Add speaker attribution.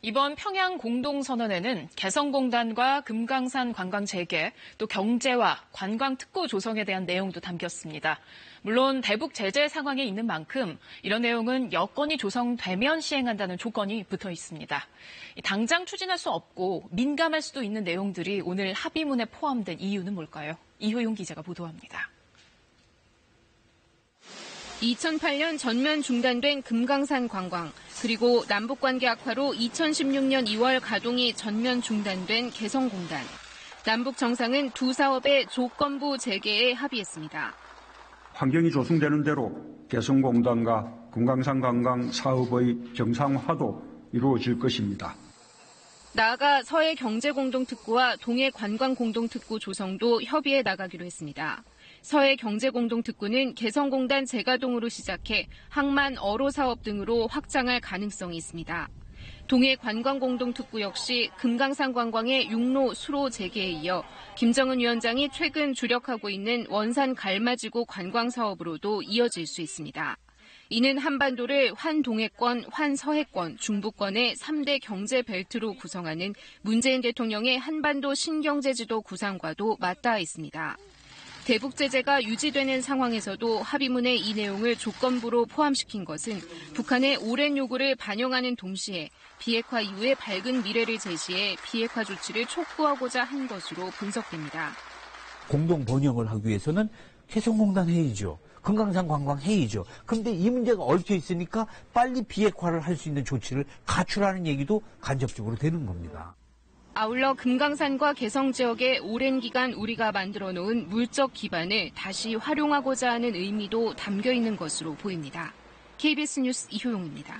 Speaker 1: 이번 평양 공동선언에는 개성공단과 금강산 관광 재개, 또 경제와 관광 특구 조성에 대한 내용도 담겼습니다. 물론 대북 제재 상황에 있는 만큼 이런 내용은 여건이 조성되면 시행한다는 조건이 붙어 있습니다. 당장 추진할 수 없고 민감할 수도 있는 내용들이 오늘 합의문에 포함된 이유는 뭘까요? 이효용 기자가 보도합니다.
Speaker 2: 2008년 전면 중단된 금강산 관광, 그리고 남북관계 악화로 2016년 2월 가동이 전면 중단된 개성공단. 남북 정상은 두 사업의 조건부 재개에 합의했습니다.
Speaker 3: 환경이 조성되는 대로 개성공단과 금강산 관광 사업의 정상화도 이루어질 것입니다.
Speaker 2: 나아가 서해 경제공동특구와 동해 관광공동특구 조성도 협의해 나가기로 했습니다. 서해 경제공동특구는 개성공단 재가동으로 시작해 항만 어로 사업 등으로 확장할 가능성이 있습니다. 동해 관광공동특구 역시 금강산 관광의 육로, 수로 재개에 이어 김정은 위원장이 최근 주력하고 있는 원산 갈마지구 관광 사업으로도 이어질 수 있습니다. 이는 한반도를 환동해권, 환서해권, 중부권의 3대 경제 벨트로 구성하는 문재인 대통령의 한반도 신경제지도 구상과도 맞닿아 있습니다. 대북 제재가 유지되는 상황에서도 합의문에 이 내용을 조건부로 포함시킨 것은 북한의 오랜 요구를 반영하는 동시에 비핵화 이후의 밝은 미래를 제시해 비핵화 조치를 촉구하고자 한 것으로 분석됩니다.
Speaker 4: 공동 번영을 하기 위해서는 개성공단 회의죠. 금강산 관광 회의죠. 근데 이 문제가 얽혀 있으니까 빨리 비핵화를 할 수 있는 조치를 갖추라는 얘기도 간접적으로 되는 겁니다.
Speaker 2: 아울러 금강산과 개성 지역에 오랜 기간 우리가 만들어 놓은 물적 기반을 다시 활용하고자 하는 의미도 담겨 있는 것으로 보입니다. KBS 뉴스 이효용입니다.